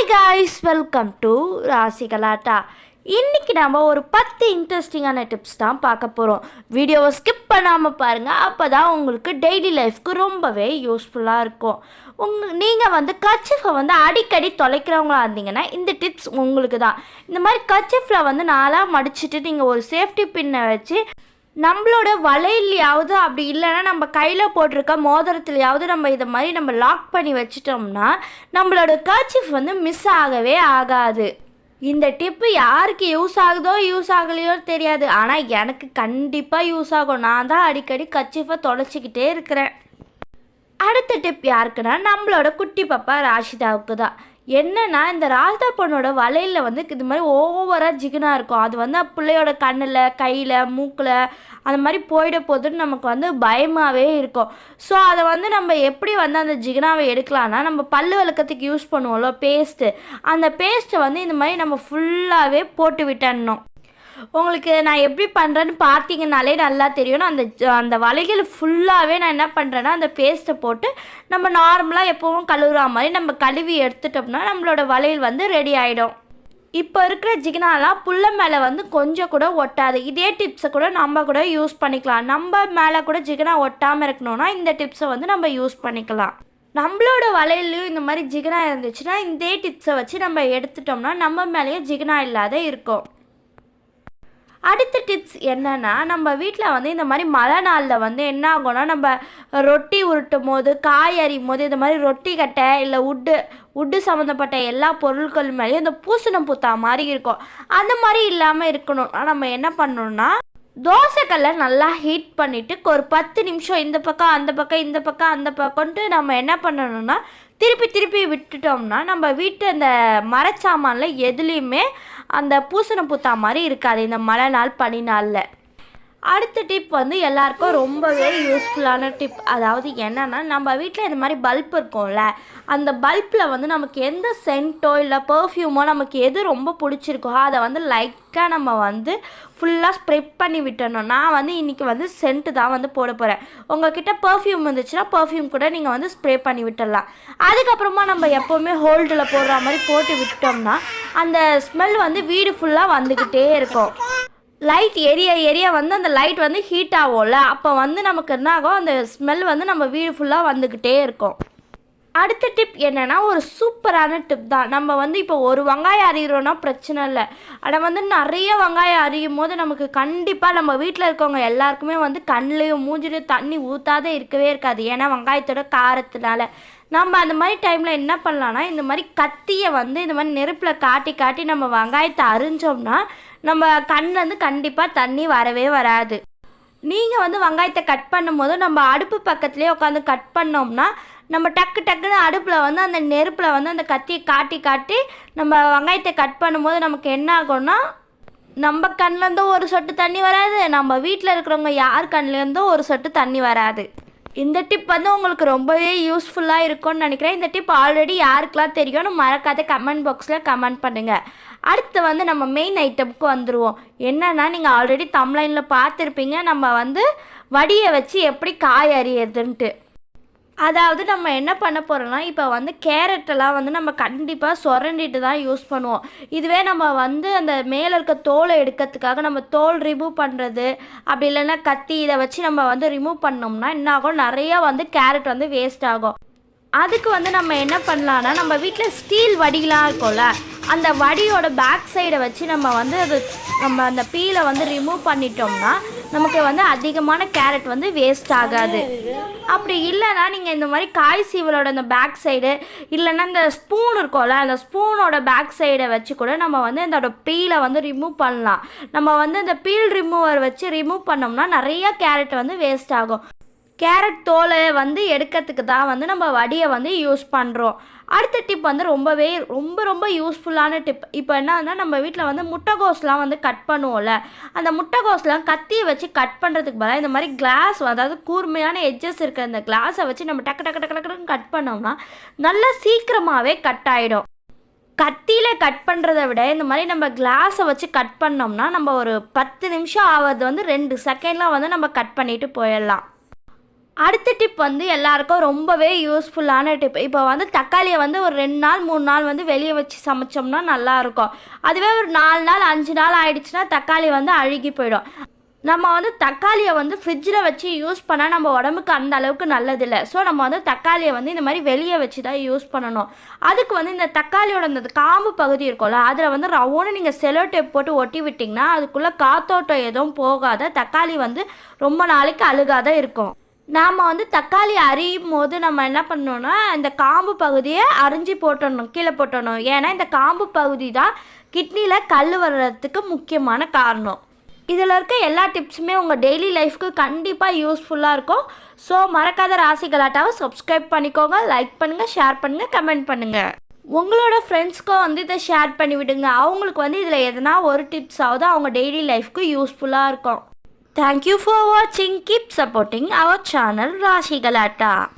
Hi guys welcome to ராசி கலாட்டா இன்னைக்கு நம்ம ஒரு பத்து இன்ட்ரெஸ்டிங்கான டிப்ஸ் தான் பார்க்க போகிறோம் வீடியோவை ஸ்கிப் பண்ணாமல் பாருங்கள் அப்போ தான் உங்களுக்கு டெய்லி லைஃப்க்கு ரொம்பவே யூஸ்ஃபுல்லாக இருக்கும். உங்க நீங்கள் வந்து கச்சிஃபை வந்து அடிக்கடி தொலைக்கிறவங்களா இருந்தீங்கன்னா இந்த டிப்ஸ் உங்களுக்கு தான் இந்த மாதிரி கச்சிஃபில் வந்து நாளாக மடிச்சுட்டு நீங்கள் ஒரு சேஃப்டி பின்னை வச்சு நம்மளோட வலையிலையாவது அப்படி இல்லைன்னா நம்ம கையில் போட்டிருக்க மோதிரத்துலையாவது நம்ம இதை மாதிரி நம்ம லாக் பண்ணி வச்சிட்டோம்னா நம்மளோட கர்ச்சிஃப் வந்து மிஸ் ஆகவே ஆகாது. இந்த டிப்பு யாருக்கு யூஸ் ஆகுதோ யூஸ் ஆகலையோ தெரியாது. ஆனால் எனக்கு கண்டிப்பாக யூஸ் ஆகும். நான் தான் அடிக்கடி கர்ச்சிஃபை தொலைச்சிக்கிட்டே இருக்கிறேன். அடுத்த டிப் யாருக்குன்னா நம்மளோட குட்டி பாப்பா ராஷிதாவுக்கு தான். என்னன்னா இந்த ராஜா பொண்ணோட வலையில் வந்து இது மாதிரி ஓவராக ஜிகுனா இருக்கும். அது வந்து பிள்ளையோட கண்ணில் கையில் மூக்கில் அந்த மாதிரி போயிட போகுதுன்னு நமக்கு வந்து பயமாகவே இருக்கும். ஸோ அதை வந்து நம்ம எப்படி வந்து அந்த ஜிகனாவை எடுக்கலாம்னா நம்ம பல்லு விளக்கத்துக்கு யூஸ் பண்ணுவோம்ல பேஸ்ட்டு அந்த பேஸ்ட்டை வந்து இந்த மாதிரி நம்ம ஃபுல்லாகவே போட்டு விட்டணும் உங்களுக்கு நான் எப்படி பண்ணுறேன்னு பார்த்தீங்கனாலே நல்லா தெரியும். நான் அந்த ஜ- அந்த வலைகள் ஃபுல்லாகவே நான் என்ன பண்ணுறேன்னா அந்த பேஸ்ட்டை போட்டு நம்ம நார்மலாக எப்போவும் கழுவுற மாதிரி நம்ம கழுவி எடுத்துட்டோம்னா நம்மளோட வளையல் வந்து ரெடி ஆகிடும் இப்போ இருக்கிற ஜிகினாலாம் புள்ள மேலே வந்து கொஞ்சம் கூட ஒட்டாது. இதே டிப்ஸை கூட நம்ம கூட யூஸ் பண்ணிக்கலாம். நம்ம மேலே கூட ஜிகினா ஒட்டாமல் இருக்கணும்னா இந்த டிப்ஸை வந்து நம்ம யூஸ் பண்ணிக்கலாம். நம்மளோட வலையிலையும் இந்த மாதிரி ஜிகினா இருந்துச்சுன்னா இதே டிப்ஸை வச்சு நம்ம எடுத்துட்டோம்னா நம்ம மேலேயும் ஜிகினா இல்லாத இருக்கும். அடுத்த டிப்ஸ் என்னென்னா நம்ம வீட்டில் வந்து இந்த மாதிரி மழை நாளில் வந்து என்ன ஆகும்னா நம்ம ரொட்டி உருட்டும் போது காய் அறியும் போது இந்த மாதிரி ரொட்டி கட்டை இல்லை உட்டு உட்டு சம்மந்தப்பட்ட எல்லா பொருட்கள் மேலேயும் இந்த பூசணம் பூத்தா மாதிரி இருக்கும். அந்த மாதிரி இல்லாமல் இருக்கணும்னா நம்ம என்ன பண்ணணும்னா தோசைக்கல்லை நல்லா ஹீட் பண்ணிவிட்டு ஒரு பத்து நிமிஷம் இந்த பக்கம் அந்த பக்கம் இந்த பக்கம் அந்த பக்கம்ட்டு நம்ம என்ன பண்ணணும்னா திருப்பி திருப்பி விட்டுட்டோம்னா நம்ம வீட்டு அந்த மரச்சாமானில் எதுலேயுமே அந்த பூசணம் பூத்தா மாதிரி இருக்காது இந்த மழை நாள் பனி நாளில். அடுத்த டிப் வந்து எல்லாருக்கும் ரொம்பவே யூஸ்ஃபுல்லான டிப் அதாவது என்னன்னா நம்ம வீட்டில் இந்த மாதிரி பல்ப் இருக்கும்ல அந்த பல்பில் வந்து நமக்கு எந்த சென்ட்டோ இல்லை பர்ஃப்யூமோ நமக்கு எது ரொம்ப பிடிச்சிருக்கோ அதை வந்து லைட்டாக நம்ம வந்து ஃபுல்லாக ஸ்ப்ரெட் பண்ணி விட்டணும் நான் வந்து இன்றைக்கி வந்து சென்ட்டு தான் வந்து போட போகிறேன் உங்கள்கிட்ட பர்ஃப்யூம் இருந்துச்சுன்னா பர்ஃப்யூம் கூட நீங்கள் வந்து ஸ்ப்ரே பண்ணி விட்டுடலாம் அதுக்கப்புறமா நம்ம எப்போவுமே ஹோல்டில் போடுற மாதிரி போட்டு விட்டோம்னா அந்த ஸ்மெல் வந்து வீடு ஃபுல்லாக வந்துக்கிட்டே இருக்கும். லைட் எரிய எரிய வந்து அந்த லைட் வந்து ஹீட் ஆகும்ல. அப்போ வந்து நமக்கு என்ன ஆகும் அந்த ஸ்மெல் வந்து நம்ம வீடு ஃபுல்லாக வந்துக்கிட்டே இருக்கும். அடுத்த டிப் என்னென்னா ஒரு சூப்பரான டிப் தான். நம்ம வந்து இப்போ ஒரு வெங்காயம் அறிகிறோன்னா பிரச்சனை இல்லை. ஆனால் வந்து நிறைய வெங்காயம் அறியும் போது நமக்கு கண்டிப்பாக நம்ம வீட்டில் இருக்கவங்க எல்லாருக்குமே வந்து கண்ணிலையும் மூஞ்சிலையும் தண்ணி ஊற்றாத இருக்கவே இருக்காது. ஏன்னா வெங்காயத்தோட காரத்தினால. நம்ம அந்த மாதிரி டைமில் என்ன பண்ணலான்னா இந்த மாதிரி கத்தியை வந்து இந்த மாதிரி நெருப்பில் காட்டி காட்டி நம்ம வெங்காயத்தை அரிஞ்சோம்னா நம்ம கண்ணிலேருந்து கண்டிப்பாக தண்ணி வரவே வராது. நீங்கள் வந்து வெங்காயத்தை கட் பண்ணும்போது நம்ம அடுப்பு பக்கத்துலேயே உட்காந்து கட் பண்ணோம்னா நம்ம டக்கு டக்குன்னு அடுப்பில் வந்து அந்த நெருப்பில் வந்து அந்த கத்தியை காட்டி காட்டி நம்ம வெங்காயத்தை கட் பண்ணும்போது நமக்கு என்ன ஆகும்னா நம்ம கண்ணிலேருந்தும் ஒரு சொட்டு தண்ணி வராது. நம்ம வீட்டில் இருக்கிறவங்க யார் கண்ணிலேருந்தும் ஒரு சொட்டு தண்ணி வராது. இந்த டிப் வந்து உங்களுக்கு ரொம்பவே யூஸ்ஃபுல்லாக இருக்கும்னு நினைக்கிறேன். இந்த டிப் ஆல்ரெடி யாருக்கெல்லாம் தெரியும்னு மறக்காத கமெண்ட் பாக்ஸில் கமெண்ட் பண்ணுங்கள் அடுத்து வந்து நம்ம மெயின் ஐட்டமுக்கு வந்துடுவோம் என்னன்னா நீங்கள் ஆல்ரெடி தம்லைனில் பார்த்துருப்பீங்க. நம்ம வந்து வடியை வச்சு எப்படி காய் அறியதுன்ட்டு அதாவது நம்ம என்ன பண்ண போகிறோம்னா இப்போ வந்து கேரட்டெல்லாம் வந்து நம்ம கண்டிப்பாக சுரண்டிட்டு தான் யூஸ் பண்ணுவோம். இதுவே நம்ம வந்து அந்த மேலே இருக்க தோலை எடுக்கிறதுக்காக நம்ம தோல் ரிமூவ் பண்ணுறது அப்படி இல்லைன்னா கத்தி இதை வச்சு நம்ம வந்து ரிமூவ் பண்ணோம்னா என்ன ஆகும்? நிறையா வந்து கேரட் வந்து வேஸ்ட் ஆகும். அதுக்கு வந்து நம்ம என்ன பண்ணலான்னா நம்ம வீட்டில் ஸ்டீல் வடிலாம் இருக்கும்ல அந்த வடியோட பேக் சைடை வச்சு நம்ம வந்து அது நம்ம அந்த பீலை வந்து ரிமூவ் பண்ணிட்டோம்னா நமக்கு வந்து அதிகமான கேரட் வந்து வேஸ்ட் ஆகாது. அப்படி இல்லைன்னா நீங்கள் இந்த மாதிரி காய் சீவலோட அந்த பேக் சைடு இல்லைன்னா இந்த ஸ்பூன் இருக்கும்ல அந்த ஸ்பூனோட பேக் சைடை வச்சு கூட நம்ம வந்து இதோட பீலை வந்து ரிமூவ் பண்ணலாம். நம்ம வந்து இந்த பீல் ரிமூவர் வச்சு ரிமூவ் பண்ணோம்னா நிறைய கேரட் வந்து வேஸ்ட் ஆகும். கேரட் தோலை வந்து எடுக்கிறதுக்கு தான் வந்து நம்ம வடியை வந்து யூஸ் பண்ணுறோம் அடுத்த டிப் வந்து ரொம்பவே ரொம்ப ரொம்ப யூஸ்ஃபுல்லான டிப் இப்போ என்னன்னா நம்ம வீட்டில் வந்து முட்டைகோஸ்லாம் வந்து கட் பண்ணுவோம்ல. அந்த முட்டைகோஸ்லாம் கத்தியை வச்சு கட் பண்ணுறதுக்கு பதிலாக இந்த மாதிரி கிளாஸ் அதாவது கூர்மையான எட்ஜஸ் இருக்கிற இந்த கிளாஸை வச்சு நம்ம டக்கு டக்கு டக்கு டக்குன்னு கட் பண்ணோம்னா நல்லா சீக்கிரமாகவே கட் ஆகிடும் கத்தியில் கட் பண்ணுறத விட இந்த மாதிரி நம்ம கிளாஸை வச்சு கட் பண்ணோம்னா நம்ம ஒரு பத்து நிமிஷம் ஆகிறது வந்து ரெண்டு செகண்ட்லாம் வந்து நம்ம கட் பண்ணிட்டு போயிடலாம். அடுத்த டிப் வந்து எல்லாருக்கும் ரொம்பவே யூஸ்ஃபுல்லான டிப் இப்போ வந்து தக்காளியை வந்து ஒரு ரெண்டு நாள் மூணு நாள் வந்து வெளியே வச்சு சமைச்சோம்னா நல்லாயிருக்கும் அதுவே ஒரு நாலு நாள் அஞ்சு நாள் ஆயிடுச்சுன்னா தக்காளி வந்து அழுகி போயிடும். நம்ம வந்து தக்காளியை வந்து ஃப்ரிட்ஜில் வச்சு யூஸ் பண்ணால் நம்ம உடம்புக்கு அந்த அளவுக்கு நல்லதில்லை. ஸோ நம்ம வந்து தக்காளியை வந்து இந்த மாதிரி வெளியே வச்சு தான் யூஸ் பண்ணணும். அதுக்கு வந்து இந்த தக்காளியோட இந்த காம்பு பகுதி இருக்கும்ல அதில் வந்து ரவுன்னு நீங்கள் செலோ டேப் போட்டு ஒட்டி விட்டிங்கன்னா அதுக்குள்ளே காத்தோட்டம் எதுவும் போகாத தக்காளி வந்து ரொம்ப நாளைக்கு அழுகாத இருக்கும். நாம் வந்து தக்காளி அரியும் போது நம்ம என்ன பண்ணணும்னா இந்த காம்பு பகுதியை அரிஞ்சு போட்டணும் கீழே போட்டணும். ஏன்னா இந்த காம்பு பகுதி தான் கிட்னியில் கல் வர்றதுக்கு முக்கியமான காரணம். இதில் இருக்க எல்லா டிப்ஸுமே உங்கள் டெய்லி லைஃப்க்கு கண்டிப்பாக யூஸ்ஃபுல்லாக இருக்கும். ஸோ மறக்காத ராசி கலாட்டாவை சப்ஸ்கிரைப் பண்ணிக்கோங்க லைக் பண்ணுங்கள் ஷேர் பண்ணுங்கள் கமெண்ட் பண்ணுங்கள் உங்களோட ஃப்ரெண்ட்ஸ்க்கும் வந்து இதை ஷேர் பண்ணி விடுங்க. அவங்களுக்கு வந்து இதில் எதனா ஒரு டிப்ஸாவது அவங்க டெய்லி லைஃப்க்கு யூஸ்ஃபுல்லாக இருக்கும். Thank you for watching keep supporting our channel Rasigalatta